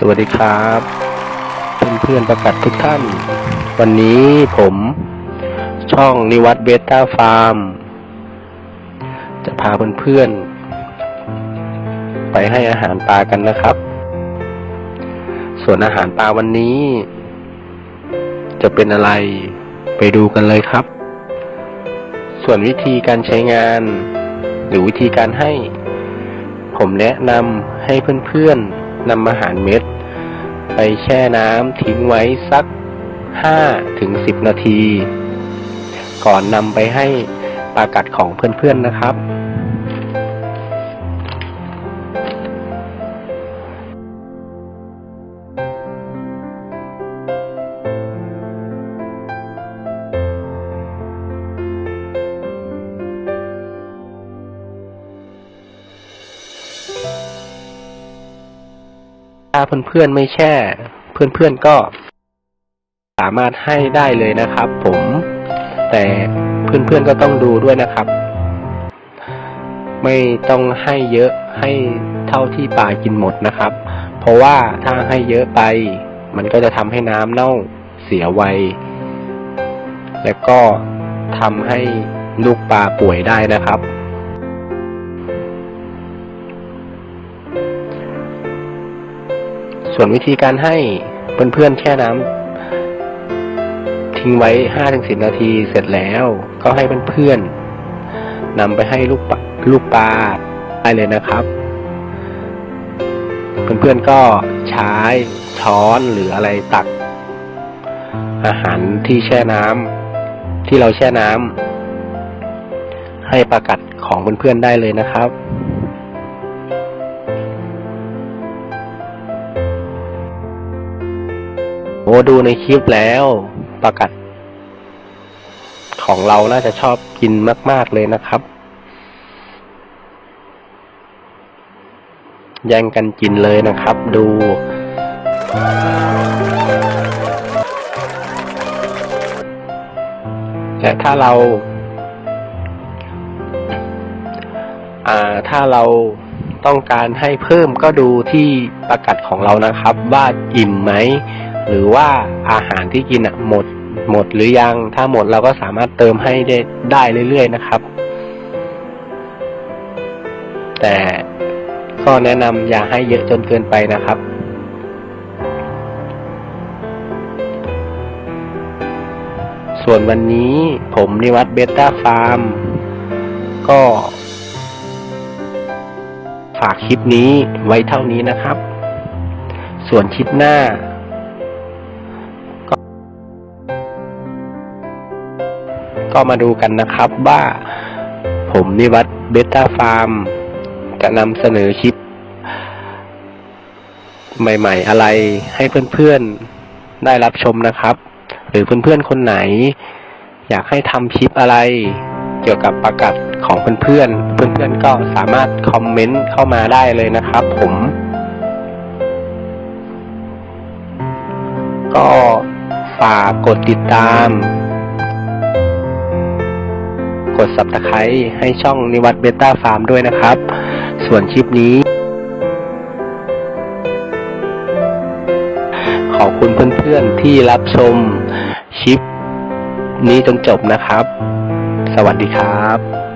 สวัสดีครับ เพื่อนๆประกัดทุกท่าน วันนี้ผม ช่องนิวัตเบต้าฟาร์ม จะพาเพื่อนๆไปให้อาหารปลากันนะครับ ส่วนอาหารปลาวันนี้ จะเป็นอะไรไปดูกันเลยครับ ส่วนวิธีการใช้งาน หรือวิธีการให้ ผมแนะนำให้เพื่อนๆ นำอาหารเม็ด ไปแช่น้ำทิ้งไว้สัก 5 ถึง 10 นาที ก่อนนำไปให้ปลากัดของเพื่อนๆนะครับ ถ้าเพื่อนๆไม่แช่ เพื่อนๆก็ สามารถให้ได้เลยนะครับ ผม แต่เพื่อนๆก็ต้องดูด้วยนะครับ ไม่ต้องให้เยอะให้เท่าที่ปลากินหมดนะครับ เพราะว่าถ้าให้เยอะไป มันก็จะทำให้น้ำเน่าเสียไวและก็ทำให้ลูกปลาป่วยได้นะครับ ส่วนวิธีการให้เพื่อนๆแช่น้ำทิ้งไว้ห้าถึงสิบนาทีเสร็จแล้ว ก็ให้เพื่อนๆนำไปให้ลูกปลาลูกปลาได้เลยนะครับ เพื่อนๆก็ใช้ช้อนหรืออะไรตัก อาหารที่แช่น้ำที่เราแช่น้ำให้ประกัดของเพื่อนๆได้เลยนะครับ โอ้ดูในคลิปแล้วประกัด ของเราน่าจะชอบกินมาก ๆ เลยนะครับ แย่งกันกินเลยนะครับ ดูแต่ถ้าเรา อ่า ถ้าเราต้องการให้เพิ่มก็ดูที่ประกัดของเรานะครับ ว่าอิ่มไหม หรือว่าอาหารที่กินอะหมดหมดหรือยัง ถ้าหมดเราก็สามารถเติมให้ได้ได้เรื่อยๆนะครับ แต่ก็แนะนำอย่าให้เยอะจนเกินไปนะครับ ส่วนวันนี้ผมนิวัตเบต้าฟาร์ม ก็ ฝากคลิปนี้ไว้เท่านี้นะครับ ส่วนคลิปหน้า ก็มาดูกันนะครับว่า ผมนิวัตเบต้าฟาร์ม จะนำเสนอคลิป ใหม่ ๆ อะไรให้เพื่อนๆได้รับชมนะครับ หรือเพื่อนๆคนไหน อยากให้ทำคลิปอะไร เกี่ยวกับประกาศของเพื่อนๆ เพื่อนๆก็สามารถคอมเมนต์เข้ามาได้เลยนะครับ ผม ก็ฝากกดติดตาม กด subscribe ให้ช่องนิวัตเบต้าฟาร์มด้วยนะครับ ส่วนคลิปนี้ ขอบคุณเพื่อนๆที่รับชมคลิปนี้จนจบนะครับ สวัสดีครับ